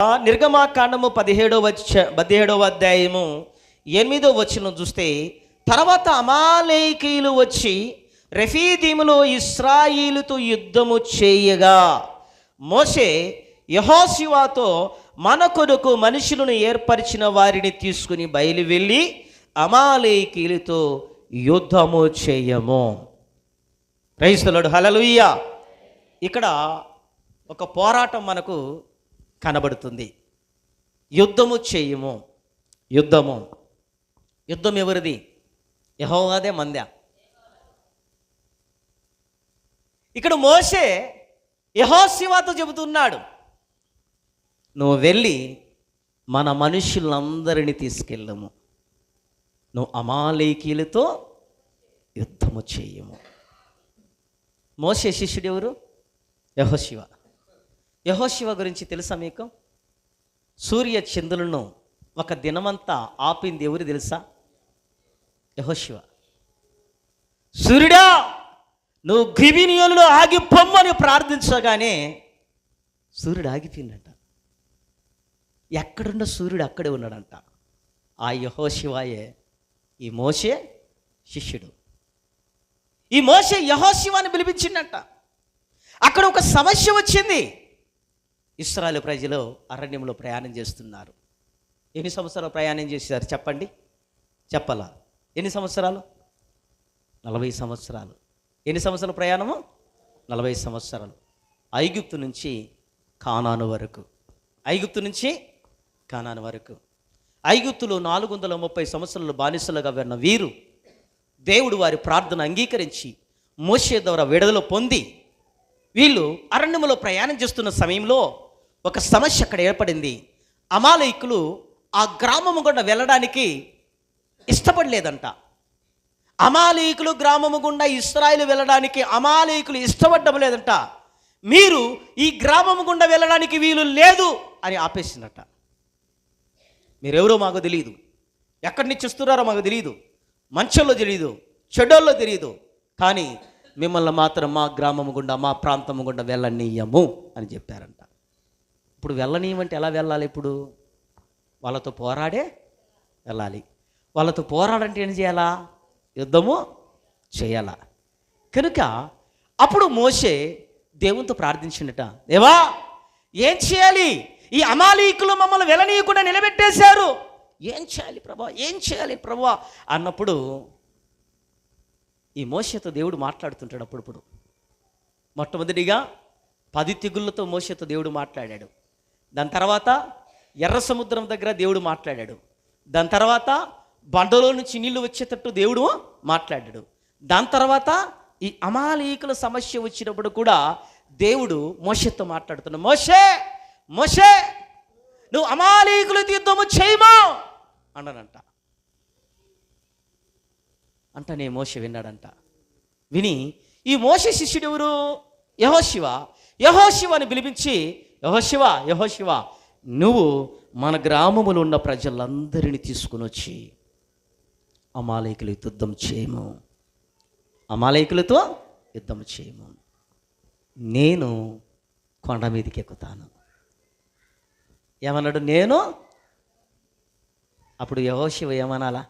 ఆ నిర్గమాకాండము పదిహేడవ వచ్చ పదిహేడవ అధ్యాయము ఎనిమిదో వచనం చూస్తే తర్వాత అమాలేకీలు వచ్చి రెఫీదీములో ఇస్రాయిలుతో యుద్ధము చేయగా మోసే యహోశివాతో మన కొరకు మనుషులను ఏర్పరిచిన వారిని తీసుకుని బయలు వెళ్ళి అమాలేకీలతో యుద్ధము చేయము. రైస్తులడు హలలుయ్య ఇక్కడ ఒక పోరాటం మనకు కనబడుతుంది. యుద్ధము చేయము. యుద్ధము. యుద్ధం ఎవరిది? యహోవాదే మంద. ఇక్కడ మోసే యహోశివాతో చెబుతున్నాడు నువ్వు వెళ్ళి మన మనుషులందరినీ తీసుకెళ్ళము. నువ్వు అమాలేకీలతో యుద్ధము చేయము. మోసే శిష్యుడు ఎవరు? యహోశివ యహోశివ గురించి తెలుసా మీకు? సూర్య చంద్రులను ఒక దినమంతా ఆపింది ఎవరు తెలుసా? యహోశివ సూర్యుడా నువ్వు గిబినియోలో ఆగిపోమ్మని ప్రార్థించగానే సూర్యుడు ఆగిపోయిందంట. ఎక్కడున్న సూర్యుడు అక్కడే ఉన్నాడంట. ఆ యహోశివాయే ఈ మోసే శిష్యుడు. ఈ మోసే యహోశివాని పిలిపించిందంట అక్కడ ఒక సమస్య వచ్చింది. ఇస్రాయల్ ప్రజలు అరణ్యంలో ప్రయాణం చేస్తున్నారు. ఎన్ని సంవత్సరాలు ప్రయాణం చేశారు చెప్పండి? చెప్పాలా? ఎన్ని సంవత్సరాలు? నలభై సంవత్సరాలు. ఎన్ని సంవత్సరాల ప్రయాణము? నలభై సంవత్సరాలు. ఐగుప్తు నుంచి కానాను వరకు. ఐగుప్తు నుంచి కానాను వరకు. ఐగుప్తులో నాలుగు వందల ముప్పై సంవత్సరాలు బానిసలుగా విన్న వీరు దేవుడు వారి ప్రార్థన అంగీకరించి మోసే ద్వారా విడుదల పొంది వీళ్ళు అరణ్యములో ప్రయాణం చేస్తున్న సమయంలో ఒక సమస్య అక్కడ ఏర్పడింది. అమాలయకులు ఆ గ్రామము గుండా వెళ్ళడానికి ఇష్టపడలేదంట. అమాలయకులు గ్రామము గుండా ఇస్రాయిల్ వెళ్ళడానికి అమాలయకులు ఇష్టపడడం లేదంట. మీరు ఈ గ్రామము గుండా వెళ్ళడానికి వీలు లేదు అని ఆపేసిందట. మీరెవరో మాకు తెలియదు ఎక్కడి నుంచి వస్తున్నారో మాకు తెలియదు మంచంలో తెలియదు చెడోల్లో తెలియదు కానీ మిమ్మల్ని మాత్రం మా గ్రామము గుండా మా ప్రాంతము గుండా వెళ్ళనీయము అని చెప్పారంట. ఇప్పుడు వెళ్ళనీయమంటే ఎలా వెళ్ళాలి ఇప్పుడు? వాళ్ళతో పోరాడే వెళ్ళాలి. వాళ్ళతో పోరాడంటే ఏం చేయాలా? యుద్ధము చేయాలా. కనుక అప్పుడు మోసే దేవునితో ప్రార్థించిండట దేవా ఏం చేయాలి? ఈ అమాలీకులు మమ్మల్ని వెళ్ళనీయకుండా నిలబెట్టేశారు. ఏం చేయాలి ప్రభా? ఏం చేయాలి ప్రభా? అన్నప్పుడు ఈ మోసతో దేవుడు మాట్లాడుతుంటాడు అప్పుడప్పుడు. మొట్టమొదటిగా పది తెగుళ్ళతో మోసతో దేవుడు మాట్లాడాడు. దాని తర్వాత ఎర్ర సముద్రం దగ్గర దేవుడు మాట్లాడాడు. దాని తర్వాత బండలో నుంచి నీళ్ళు వచ్చేటట్టు దేవుడు మాట్లాడాడు. దాని తర్వాత ఈ అమాలీకుల సమస్య వచ్చినప్పుడు కూడా దేవుడు మోషతో మాట్లాడుతున్నాడు మోషే మోషే నువ్వు అమాలీకులు తీర్థము చేయమా? అన్నాడంట. అంటనే మోష విన్నాడంట. విని ఈ మోష శిష్యుడు ఎవరు? యహోశివ యహోశివ అని పిలిపించి యహోశివ యహోశివ నువ్వు మన గ్రామములో ఉన్న ప్రజలందరినీ తీసుకుని వచ్చి అమాలయకులు యుద్ధం చేయము. అమాలయకులతో యుద్ధం చేయము. నేను కొండ మీదకి ఎక్కుతాను. ఏమన్నాడు? నేను? అప్పుడు యహోశివ ఏమనాలా?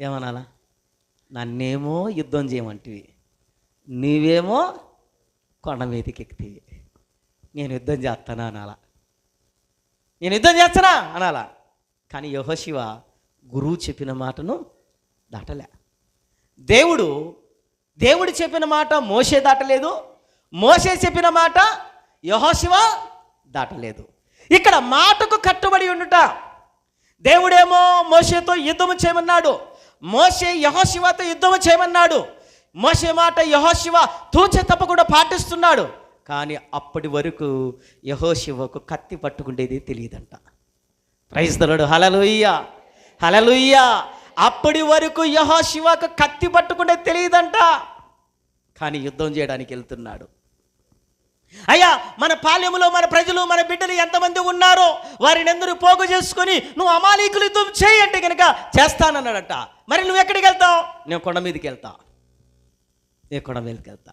ఏమనాలా? నన్నేమో యుద్ధం చేయమంటివి. నీవేమో కొండ మీదకి ఎక్కుతీవి. నేను యుద్ధం చేస్తానా అనాలా. నేను యుద్ధం చేస్తానా అనాలా. కానీ యహోశివ గురువు చెప్పిన మాటను దాటలే. దేవుడు దేవుడు చెప్పిన మాట మోసే దాటలేదు. మోసే చెప్పిన మాట యహోశివ దాటలేదు. ఇక్కడ మాటకు కట్టుబడి ఉండుట. దేవుడేమో మోషేతో యుద్ధము చేయమన్నాడు. మోషే యహోశివతో యుద్ధము చేయమన్నాడు. మోసే మాట యహోశివ తూచే తప్పకుండా పాటిస్తున్నాడు. కానీ అప్పటి వరకు యహోశివకు కత్తి పట్టుకుండేది తెలియదంట. క్రైస్తలుడు హలలుయ్య హలలుయ్య అప్పటి వరకు యహోశివకు కత్తి పట్టుకుంటే తెలియదంట. కానీ యుద్ధం చేయడానికి వెళ్తున్నాడు. అయ్యా మన పాలెములో మన ప్రజలు మన బిడ్డలు ఎంతమంది ఉన్నారో వారిని అందరూ పోగు చేసుకొని నువ్వు అమాలీకులు యుద్ధం చేయంటే కనుక చేస్తానన్నాడట. మరి నువ్వు ఎక్కడికి వెళ్తావు? నేను కొండ మీదకి వెళ్తా. నేను కొండ మీదకి వెళ్తా.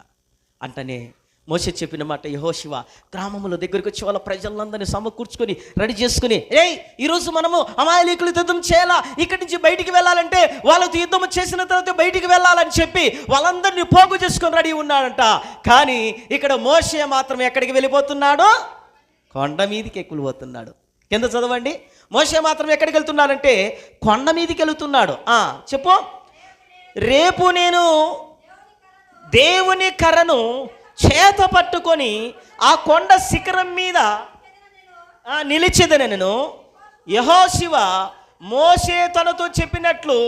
అంటనే మోస చెప్పిన మాట యహోశివ గ్రామంలో దగ్గరికి వచ్చి వాళ్ళ ప్రజలందరినీ సమకూర్చుకొని రెడీ చేసుకుని ఏయ్ ఈరోజు మనము అమాయకులు యుద్ధం చేయాలా? ఇక్కడి నుంచి బయటికి వెళ్ళాలంటే వాళ్ళతో యుద్ధం చేసిన తర్వాత బయటికి వెళ్ళాలని చెప్పి వాళ్ళందరినీ పోగు చేసుకొని రెడీ ఉన్నాడంట. కానీ ఇక్కడ మోసే మాత్రం ఎక్కడికి వెళ్ళిపోతున్నాడు? కొండ మీదకి ఎక్కులిపోతున్నాడు. కింద చదవండి. మోసే మాత్రం ఎక్కడికి వెళ్తున్నాడంటే కొండ మీదకి వెళుతున్నాడు. ఆ, చెప్పు. రేపు నేను దేవుని కర్రను చేత పట్టుకొని ఆ కొండ శిఖరం మీద నిలిచిదని నేను. యహోశివ మోసే తనతో చెప్పినట్లు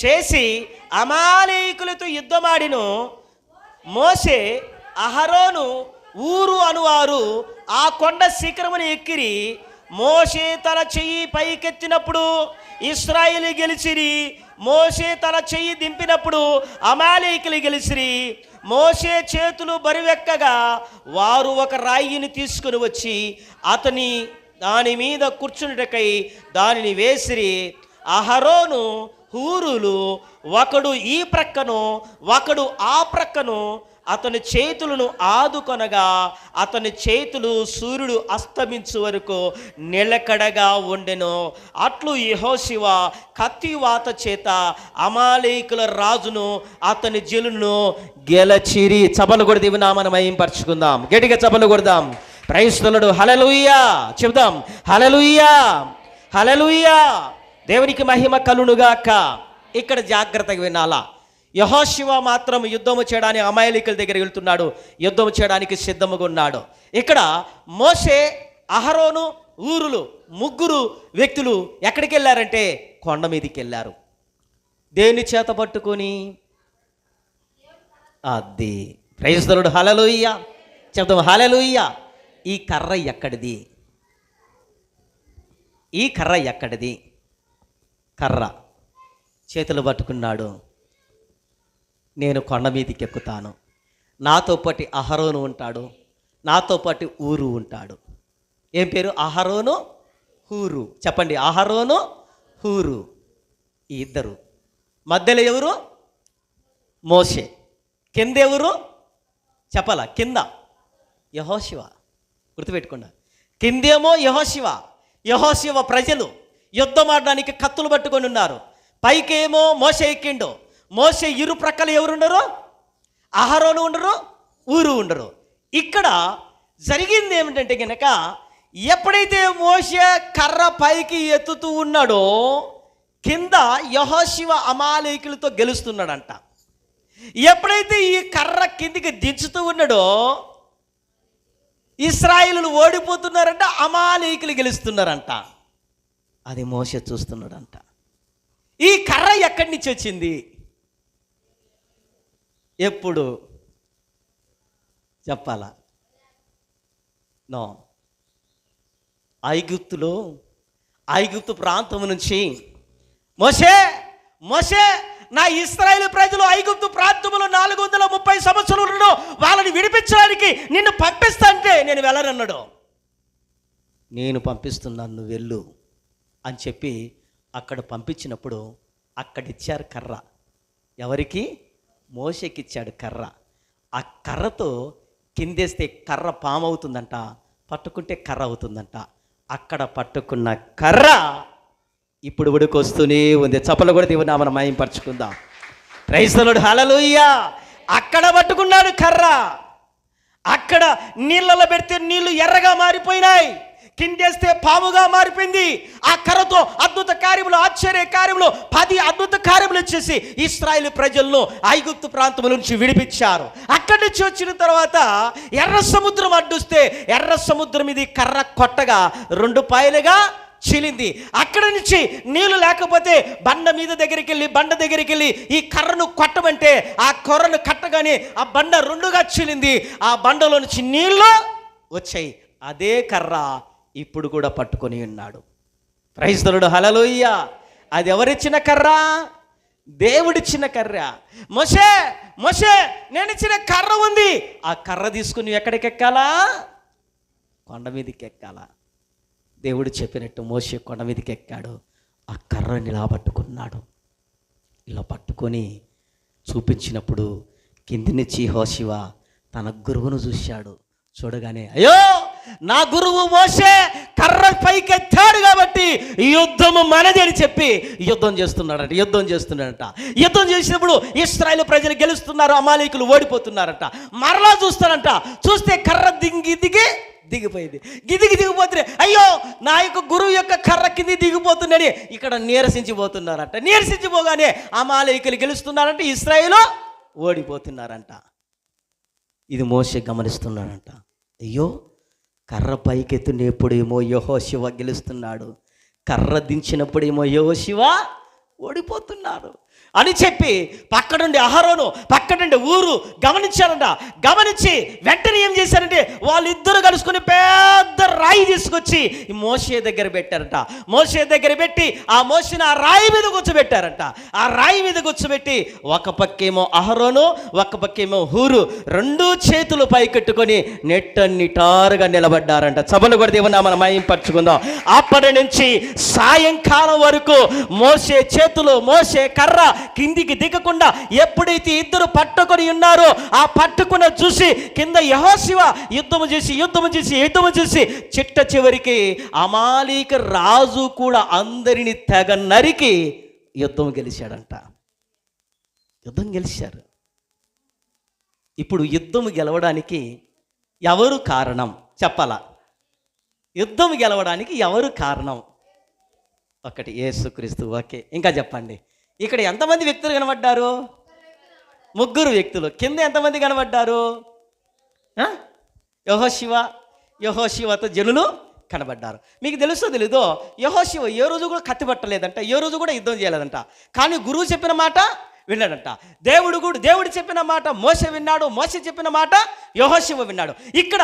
చేసి అమాలేకులతో యుద్ధమాడిను. మోసే అహరోను ఊరు అనువారు ఆ కొండ శిఖరమును ఎక్కిరి. మోషే తన చెయ్యి పైకెత్తినప్పుడు ఇస్రాయేల్ గెలిచిరి. మోషే తన చెయ్యి దింపినప్పుడు అమాలేకులు గెలిచిరి. మోసే చేతులు బరువెక్కగా వారు ఒక రాయిని తీసుకుని వచ్చి అతని దాని మీద కూర్చున్నటకై దానిని వేసిరి అహరోను హూరులు ఒకడు ఈ ప్రక్కను ఒకడు ఆ ప్రక్కను అతని చేతులను ఆదుకొనగా అతని చేతులు సూర్యుడు అస్తమించు వరకు నిలకడగా ఉండెను. అట్లు యహోశివ కత్తివాత చేత అమాలేకుల రాజును అతని జలును గెలచిరి. చపలు కూడా దివినామని మయంపరుచుకుందాం గట్టిగా చపలు కొడదాం. క్రైస్తవుడు హలలుయ్యా చెబుదాం. హలలుయ్యా హలలుయ్యా దేవునికి మహిమ కలునుగాక ఇక్కడ జాగ్రత్తగా వినాలా. యహోశివ మాత్రం యుద్ధము చేయడానికి అమాయలికల దగ్గర వెళ్తున్నాడు. యుద్ధం చేయడానికి సిద్ధముగా ఉన్నాడు. ఇక్కడ మోసే అహరోను ఊరులు ముగ్గురు వ్యక్తులు ఎక్కడికి వెళ్ళారంటే కొండ మీదకి వెళ్ళారు. దేని చేత పట్టుకొని? అది. ప్రైస్తలుడు హలలుయ్య చెప్తాం హలలుయ్య ఈ కర్ర ఎక్కడిది? ఈ కర్ర ఎక్కడిది? కర్ర. చేతులు పట్టుకున్నాడు. నేను కొండ మీదకి ఎక్కుతాను. నాతో పాటు అహరోను ఉంటాడు. నాతో పాటు ఊరు ఉంటాడు. ఏం పేరు? అహరోను హూరు. చెప్పండి అహరోను హూరు. ఈ ఇద్దరు. మధ్యలో ఎవరు? మోషే. కింద ఎవరు? కింద. యహోశివ గుర్తుపెట్టుకున్నా కిందేమో యహోశివ యహోశివ ప్రజలు. యుద్ధం ఆడడానికి కత్తులు పట్టుకొని ఉన్నారు. పైకేమో మోస ఎక్కిండు. మోస ఇరు ప్రక్కలు ఎవరుండరు అహరోను ఉండరు ఊరు ఉండరు. ఇక్కడ జరిగింది ఏమిటంటే కనుక ఎప్పుడైతే మోస కర్ర పైకి ఎత్తుతూ ఉన్నాడో కింద యహోశివ అమాలేకులతో గెలుస్తున్నాడంట. ఎప్పుడైతే ఈ కర్ర కిందికి దించుతూ ఉన్నాడో ఇస్రాయిలు ఓడిపోతున్నారంట అమాలేకులు గెలుస్తున్నారంట. అది మోస చూస్తున్నాడంట. ఈ కర్ర ఎక్కడి నుంచి వచ్చింది? ఎప్పుడు? చెప్పాలా? నో. ఐగుప్తులో ఐగుప్తు ప్రాంతం నుంచి మోసే మోసే నా ఇస్రాయేల్ ప్రజలు ఐగుప్తు ప్రాంతంలో నాలుగు వందల ముప్పై సంవత్సరాలు వాళ్ళని విడిపించడానికి నిన్ను పంపిస్తా అంటే నేను వెళ్ళనన్నాడు. నేను పంపిస్తున్నాను నువ్వు వెళ్ళు అని చెప్పి అక్కడ పంపించినప్పుడు అక్కడిచ్చారు కర్ర. ఎవరికి? మోషకి ఇచ్చాడు కర్ర. ఆ కర్రతో కిందేస్తే కర్ర పాము అవుతుందంట పట్టుకుంటే కర్ర అవుతుందంట. అక్కడ పట్టుకున్న కర్ర ఇప్పుడు ఉడికొస్తూనే ఉంది. చప్పలు కూడా దేవుని నామన మాయంపరచుకుందాం. క్రైస్తవుడు హలలుయ్యా అక్కడ పట్టుకున్నాడు కర్ర. అక్కడ నీళ్ళలో పెడితే నీళ్ళు ఎర్రగా మారిపోయినాయి. కిందేస్తే పాముగా మారిపోయింది. ఆ కర్రతో అద్భుత కార్యములు ఆశ్చర్య కార్యములు పది అద్భుత కార్యములు వచ్చేసి ఇస్రాయేల్ ప్రజలను ఐగుప్తు ప్రాంతం నుంచి విడిపించారు. అక్కడి నుంచి వచ్చిన తర్వాత ఎర్ర సముద్రం అడ్డుస్తే ఎర్ర సముద్రం ఇది కర్ర కొట్టగా రెండు పాయలుగా చీలింది. అక్కడ నుంచి నీళ్ళు లేకపోతే బండ మీద దగ్గరికి వెళ్ళి బండ దగ్గరికి వెళ్ళి ఈ కర్రను కొట్టమంటే ఆ కర్రను కట్టగానే ఆ బండ రెండుగా చీలింది. ఆ బండలో నుంచి నీళ్ళు వచ్చాయి. అదే కర్ర. ఇప్పుడు కూడా పట్టుకొని ఉన్నాడు. క్రైస్తవుడు హలలోయ్య అది ఎవరిచ్చిన కర్ర? దేవుడిచ్చిన కర్ర. మొషే మొషే నేను ఇచ్చిన కర్ర ఉంది. ఆ కర్ర తీసుకుని ఎక్కడికి ఎక్కాలా? కొండ మీదకి ఎక్కాలా? దేవుడు చెప్పినట్టు మోసే కొండ మీదకి ఎక్కాడు. ఆ కర్రని ఇలా పట్టుకున్నాడు. ఇలా పట్టుకొని చూపించినప్పుడు కింది నుంచి హోశివ తన గురువును చూశాడు. చూడగానే అయ్యో! నా గురువు మోసే కర్ర పైకెత్తాడు కాబట్టి యుద్ధము మనది అని చెప్పి యుద్ధం చేస్తున్నాడట యుద్ధం చేస్తున్నాడట. యుద్ధం చేసినప్పుడు ఇస్రాయేల్ ప్రజలు గెలుస్తున్నారు అమాలీకులు ఓడిపోతున్నారట. మరలా చూస్తారంట చూస్తే కర్ర దిగి దిగి దిగిపోయింది. గిదిగి దిగిపోతుంది. అయ్యో నా యొక్క గురువు యొక్క కర్ర కింది దిగిపోతుందని ఇక్కడ నీరసించిపోతున్నారట. నీరసించిపోగానే అమాలయకులు గెలుస్తున్నారంట ఇస్రాయిలో ఓడిపోతున్నారంట. ఇది మోసే గమనిస్తున్నాడంట. అయ్యో కర్ర పైకెత్తునేప్పుడేమో యహో శివ గెలుస్తున్నాడు. కర్ర దించినప్పుడేమో యహో శివ ఓడిపోతున్నారు అని చెప్పి పక్కనుండి అహరోను పక్కనుండి ఊరు గమనించారంట. గమనించి వెంటనే ఏం చేశారంటే వాళ్ళిద్దరు కలుసుకుని పెద్ద రాయి తీసుకొచ్చి మోసే దగ్గర పెట్టారంట. మోసే దగ్గర పెట్టి ఆ మోసిన ఆ రాయి మీద కూర్చోబెట్టారంట. ఆ రాయి మీద కూర్చోబెట్టి ఒక పక్కేమో అహరోను ఒక పక్కేమో హూరు రెండు చేతులు పైకెట్టుకొని నెట్ట నిటారుగా నిలబడ్డారంట. సభలు కూడా దేవుని మనం మయంపరుచుకుందాం అప్పటి నుంచి సాయంకాలం వరకు మోసే చేతులు మోసే కర్ర కిందికి దిగకుండా ఎప్పుడైతే ఇద్దరు పట్టుకొని ఉన్నారో ఆ పట్టుకున్న చూసి కింద యహోశివ యుద్ధము చేసి యుద్ధము చేసి యుద్ధము చేసి చిట్ట చివరికి అమాలీక రాజు కూడా అందరిని తెగ నరికి యుద్ధం గెలిచాడంట. యుద్ధం గెలిచారు. ఇప్పుడు యుద్ధం గెలవడానికి ఎవరు కారణం? చెప్పాలా? యుద్ధం గెలవడానికి ఎవరు కారణం? ఒకటి ఏసుక్రీస్తు ఓకే ఇంకా చెప్పండి. ఇక్కడ ఎంతమంది వ్యక్తులు కనబడ్డారు? ముగ్గురు వ్యక్తులు. కింద ఎంతమంది కనబడ్డారు? యోహో శివ యహో శివతో జనులు కనబడ్డారు. మీకు తెలుసో తెలీదో శివ ఏ రోజు కూడా కత్తి పట్టలేదంట ఏ రోజు కూడా యుద్ధం చేయలేదంట. కానీ గురువు చెప్పిన మాట విన్నాడంట. దేవుడు కూడా దేవుడు చెప్పిన మాట మోస విన్నాడు మోస చెప్పిన మాట యహోశివ విన్నాడు. ఇక్కడ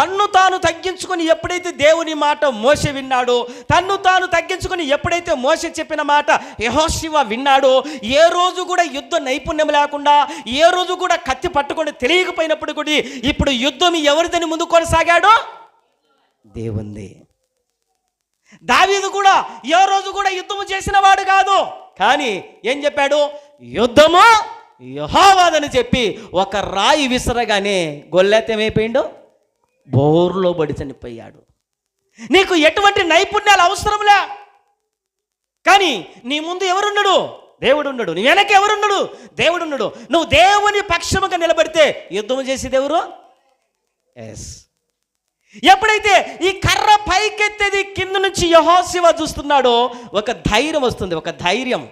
తన్ను తాను తగ్గించుకుని ఎప్పుడైతే దేవుని మాట మోస విన్నాడో తన్ను తాను తగ్గించుకుని ఎప్పుడైతే మోస చెప్పిన మాట యహోశివ విన్నాడో ఏ రోజు కూడా యుద్ధ నైపుణ్యం లేకుండా ఏ రోజు కూడా కత్తి పట్టుకొని తెలియకపోయినప్పుడు కూడా ఇప్పుడు యుద్ధం ఎవరిదని ముందు కొనసాగాడో? దేవుంది. దావీదు కూడా ఏ రోజు కూడా యుద్ధము చేసిన వాడు కాదు. కానీ ఏం చెప్పాడు? యుద్ధము యహోవాదని చెప్పి ఒక రాయి విసరగానే గొల్లెతేమైపోయిండు బోర్లో పడి చనిపోయాడు. నీకు ఎటువంటి నైపుణ్యాలు అవసరంలే కానీ నీ ముందు ఎవరున్నాడు? దేవుడు ఉన్నాడు నీ వెనక ఎవరున్నాడు? దేవుడు ఉన్నాడు నువ్వు దేవుని పక్షముగా నిలబడితే యుద్ధం చేసేది ఎవరు? ఎస్ ఎప్పుడైతే ఈ కర్ర పైకెత్తేది కింద నుంచి యహోశివ చూస్తున్నాడో ఒక ధైర్యం వస్తుంది ఒక ధైర్యం.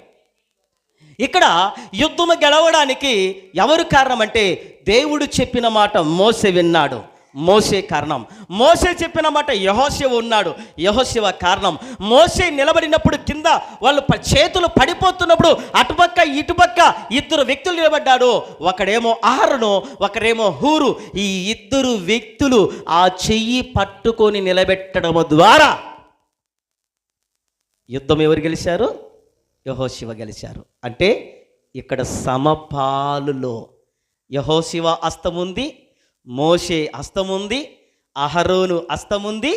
ఇక్కడ యుద్ధము గెలవడానికి ఎవరు కారణం అంటే దేవుడు చెప్పిన మాట మోసే విన్నాడు. మోసే కారణం. మోసే చెప్పిన మాట యహోశివ ఉన్నాడు. యహోశివ కారణం. మోసే నిలబడినప్పుడు కింద వాళ్ళు చేతులు పడిపోతున్నప్పుడు అటుపక్క ఇటుపక్క ఇద్దరు వ్యక్తులు నిలబడ్డాడు. ఒకడేమో ఆరును ఒకడేమో హూరు. ఈ ఇద్దరు వ్యక్తులు ఆ చెయ్యి పట్టుకొని నిలబెట్టడం ద్వారా యుద్ధం ఎవరు గెలిచారు? యహోశివ గెలిచారు. అంటే ఇక్కడ సమపాలులో యహోశివ ఉంది మోషే అస్తముంది అహరోను అస్తముంది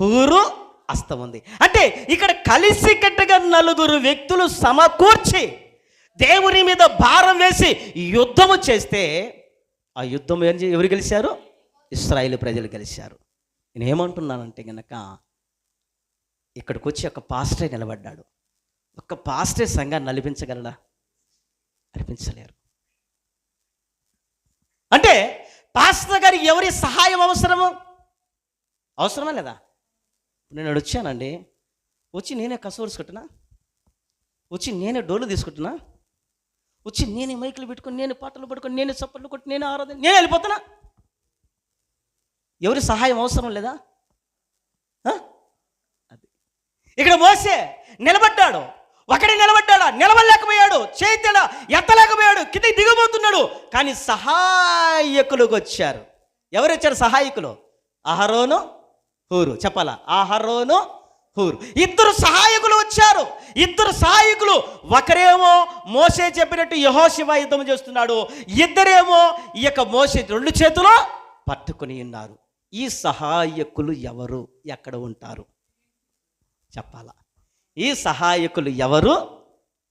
హూరు అస్తముంది. అంటే ఇక్కడ కలిసి కట్టగా నలుగురు వ్యక్తులు సమకూర్చి దేవుని మీద భారం వేసి యుద్ధము చేస్తే ఆ యుద్ధం ఏం ఎవరు గెలిచారు? ఇస్రాయిల్ ప్రజలు గెలిచారు. నేను ఏమంటున్నానంటే గనక ఇక్కడికి వచ్చి ఒక పాస్టే నిలబడ్డాడు. ఒక్క పాస్టే సంఘాన్ని నలిపించగలడా అనిపించలేరు అంటే పాస్టర్ గారికి ఎవరి సహాయం అవసరము? అవసరమా లేదా? నేను వచ్చానండి. వచ్చి నేనే కసూరుసుకుంటున్నా వచ్చి నేనే డోలు తీసుకుంటున్నా. వచ్చి నేనే మైకులు పెట్టుకొని నేను పాటలు పట్టుకొని నేనే చప్పట్లు కొట్టి నేనే ఆరాధన నేనే వెళ్ళిపోతున్నా. ఎవరి సహాయం అవసరం లేదా? అది. ఇక్కడ మోసే నిలబడ్డాడు. ఒకడే నిలబడ్డాడా? నిలవలేకపోయాడు చేతడా ఎత్తలేకపోయాడు. కింద దిగబోతున్నాడు. కానీ సహాయకులకు వచ్చారు. ఎవరు వచ్చారు సహాయకులు? అహరోను హూరు. చెప్పాలా? అహరోను హూరు. ఇద్దరు సహాయకులు వచ్చారు. ఇద్దరు సహాయకులు ఒకరేమో మోసే చెప్పినట్టు యహోశివ యుద్ధం చేస్తున్నాడు. ఇద్దరేమో ఈ యొక్క మోసే రెండు చేతులు పట్టుకుని ఉన్నారు. ఈ సహాయకులు ఎవరు? ఎక్కడ ఉంటారు? చెప్పాలా? ఈ సహాయకులు ఎవరు?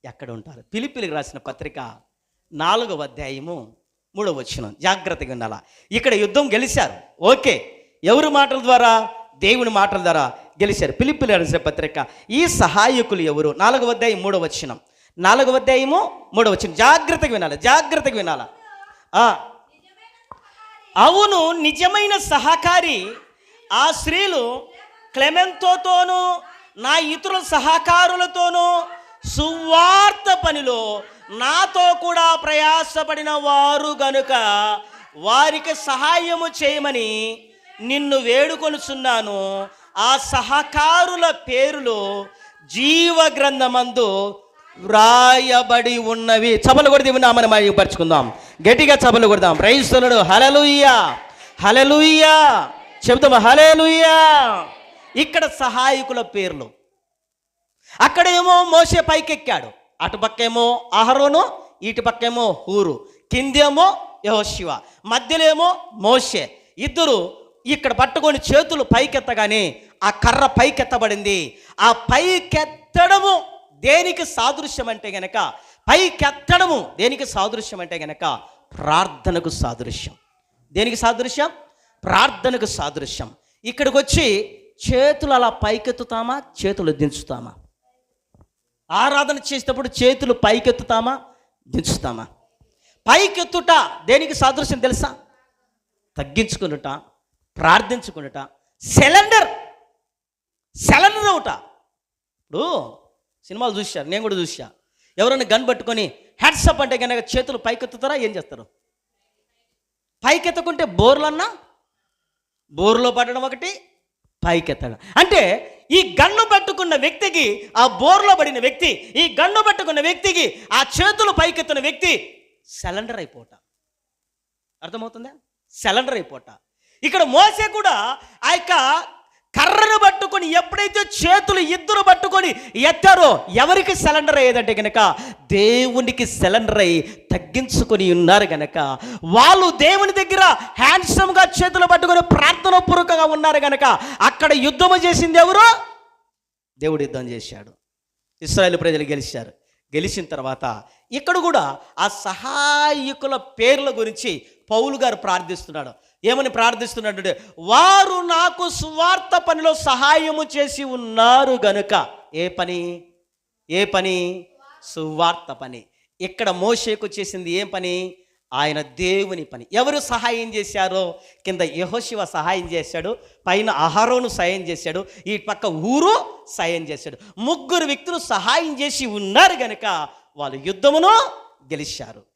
ఎక్కడ ఉంటారు? పిలిపిలికి రాసిన పత్రిక నాలుగవ అధ్యాయము మూడో వచ్చిన జాగ్రత్తగా వినాలా ఇక్కడ యుద్ధం గెలిచారు. ఓకే. ఎవరి మాటల ద్వారా? దేవుని మాటల ద్వారా గెలిచారు. పిలిపిలి రాసిన పత్రిక. ఈ సహాయకులు ఎవరు? నాలుగవ అధ్యాయం మూడవ వచ్చినం నాలుగవ అధ్యాయము మూడవ వచ్చిన జాగ్రత్తగా వినాలి? జాగ్రత్తగా వినాలా? అవును నిజమైన సహకారి ఆ స్త్రీలు క్లెమెంతోతోనూ నా ఇతరుల సహకారులతోనూ సువార్త పనిలో నాతో కూడా ప్రయాసపడిన వారు గనుక వారికి సహాయము చేయమని నిన్ను వేడుకొనుచున్నాను. ఆ సహకారుల పేరులో జీవ గ్రంథమందు వ్రాయబడి ఉన్నవి. చపలు కొడితే ఉన్నామని మనం పరుచుకుందాం గట్టిగా చపలు కొడదాం. రైస్తులుడు హలలుయ్యా హలలుయ్యా చెబుతాం హలలుయ్యా ఇక్కడ సహాయకుల పేర్లు. అక్కడేమో మోసే పైకెక్కాడు. అటుపక్కేమో అహరోను ఇటు పక్కేమో హూరు. కిందేమో యహోశివ మధ్యలో ఏమో మోసే ఇద్దరు ఇక్కడ పట్టుకొని చేతులు పైకెత్తగానే ఆ కర్ర పైకెత్తబడింది. ఆ పైకెత్తడము దేనికి సాదృశ్యం అంటే గనక పైకెత్తడము దేనికి సాదృశ్యం అంటే గనక ప్రార్థనకు సాదృశ్యం. దేనికి సాదృశ్యం? ప్రార్థనకు సాదృశ్యం. ఇక్కడికి వచ్చి చేతులు అలా పైకెత్తుతామా? చేతులు దించుతామా? ఆరాధన చేసేటప్పుడు చేతులు పైకెత్తుతామా? దించుతామా? పైకెత్తుట దేనికి సాదృశ్యం తెలుసా? తగ్గించుకునుట ప్రార్థించుకునుట సిలిండర్ సెలండర్ అవుట. ఇప్పుడు సినిమాలు చూశారు నేను కూడా చూసా ఎవరైనా గన్ పట్టుకొని హెడ్సప్ అంటే కనుక చేతులు పైకెత్తుతారా? ఏం చేస్తారు? పైకెత్తకుంటే బోర్లన్నా? బోర్లో పడడం ఒకటి పైకెత్తడం. అంటే ఈ గన్ను పట్టుకున్న వ్యక్తికి ఆ బోర్లో పడిన వ్యక్తి ఈ గన్ను పట్టుకున్న వ్యక్తికి ఆ చేతులు పైకెత్తిన వ్యక్తి సిలిండర్ అయిపోట. అర్థమవుతుందా? సిలిండర్ అయిపోట. ఇక్కడ మోసే కూడా ఆ యొక్క కర్రను పట్టుకొని ఎప్పుడైతే చేతులు ఇద్దరు పట్టుకొని ఎత్తారో ఎవరికి సిలిండర్ అయ్యేదంటే కనుక దేవునికి సిలిండర్ అయ్యి తగ్గించుకొని ఉన్నారు గనక వాళ్ళు దేవుని దగ్గర హ్యాండ్సమ్గా చేతులు పట్టుకొని ప్రార్థన పూర్వకంగా ఉన్నారు గనక అక్కడ యుద్ధము చేసింది ఎవరు? దేవుడు యుద్ధం చేశాడు. ఇస్రాయేల్ ప్రజలు గెలిచారు. గెలిచిన తర్వాత ఇక్కడ కూడా ఆ సహాయకుల పేర్ల గురించి పౌలు గారు ప్రార్థిస్తున్నాడు. ఏమని ప్రార్థిస్తున్నాడు వారు నాకు సువార్త పనిలో సహాయము చేసి ఉన్నారు గనుక. ఏ పని? ఏ పని? సువార్త పని. ఇక్కడ మోషేకు చేసింది ఏం పని? ఆయన దేవుని పని. ఎవరు సహాయం చేశారో? కింద యహోశివ సహాయం చేశాడు పైన అహరోను సహాయం చేశాడు ఈ పక్క ఊరు సహాయం చేశాడు. ముగ్గురు వ్యక్తులు సహాయం చేసి ఉన్నారు గనుక వాళ్ళు యుద్ధమును గెలిచారు.